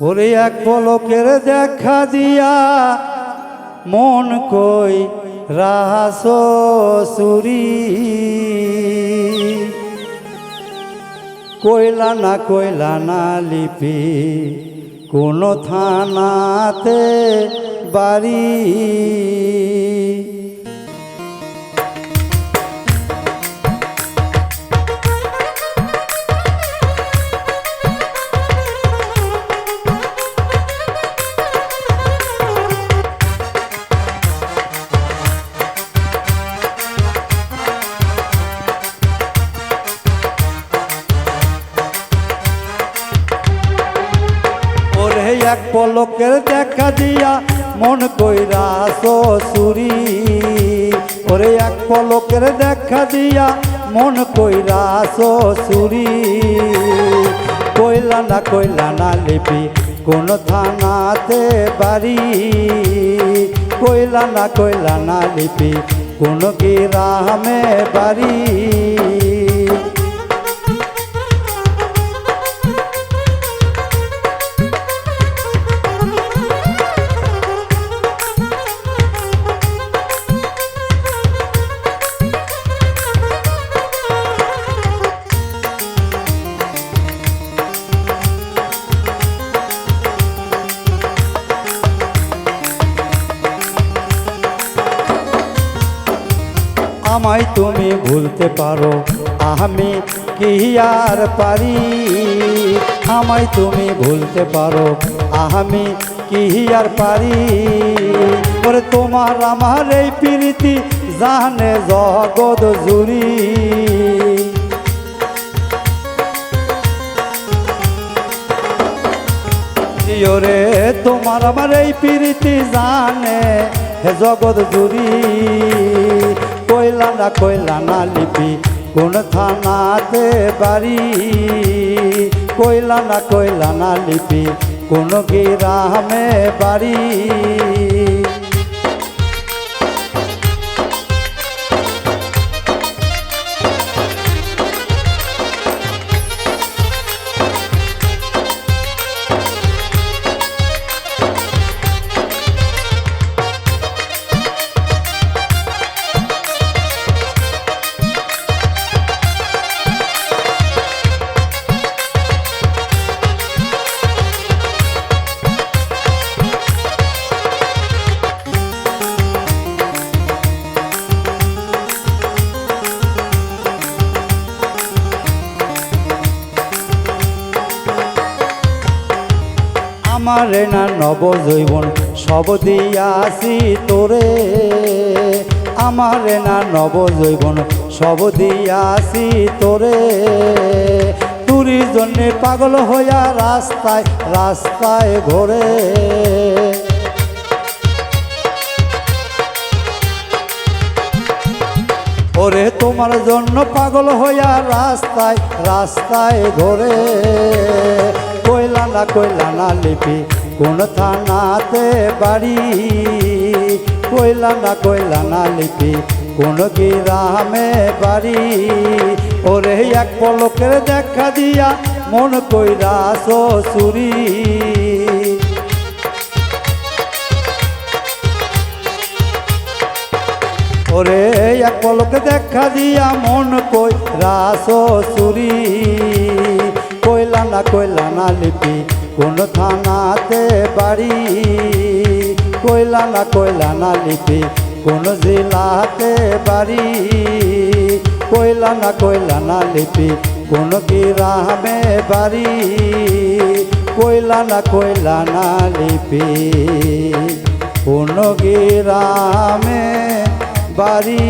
ওরে এক পলকের দেখা দিয়া মন কই রাস সুরি। কইলা না কইলা না লিপি, কোন থানাতে বাড়ি। এক পলকের দেখা দিয়া মন কইরা শ্বশুরি ওরে এক পলকের দেখা দিয়া মন কইরা শ্বশুরি কইলা না কইলা না লিপি, কোন থানাতে বাড়ি। কইলা না কইলা না লিপি, কোন গ্রামে বাড়ি। আমায় তুমি ভুলতে পারো। আমি কি আর পারি? আমায় তুমি ভুলতে পারো। আমি কি আর পারি? ওরে তোমার আমার এই প্রীতি জানে জগৎ জুড়ি। ওরে তোমার আমার এই প্রীতি জানে হে জগৎ জুড়ি। না কইলা না লিপি, কোন থানাতে বাড়ি? কইলা না কইলা না লিপি, কোন গ্রামে বাড়ি? আমারে না নব জৈবন সব দিয়াছি তোরে। আমারে না নব জৈবন সব দিয়াছি তোরে। তুরির জন্যে পাগল হইয়া রাস্তায় রাস্তায় ঘোরে। ওরে, তোমার জন্য পাগল হইয়া রাস্তায় রাস্তায় ঘোরে। কইলা না কইলা না লিপি, কোন থানাতে বাড়ি? কইলা না কইলা না লিপি, কোন গ্রামে বাড়ি? ওরে এক পলকের দেখা দিয়া মন কইরা শ্বশুরি। ওরে এক পলকে দেখা দিয়া মন কই রাস কইলা না কইলা না লিপি, কোন থানাতে বাড়ি? কইলা না কইলা না লিপি, কোন জেলাতে বাড়ি? কইলা না কইলা না লিপি, কোন গ্রামে বাড়ি? কইলা না কইলা না লিপি, কোন গ্রামে বাড়ি?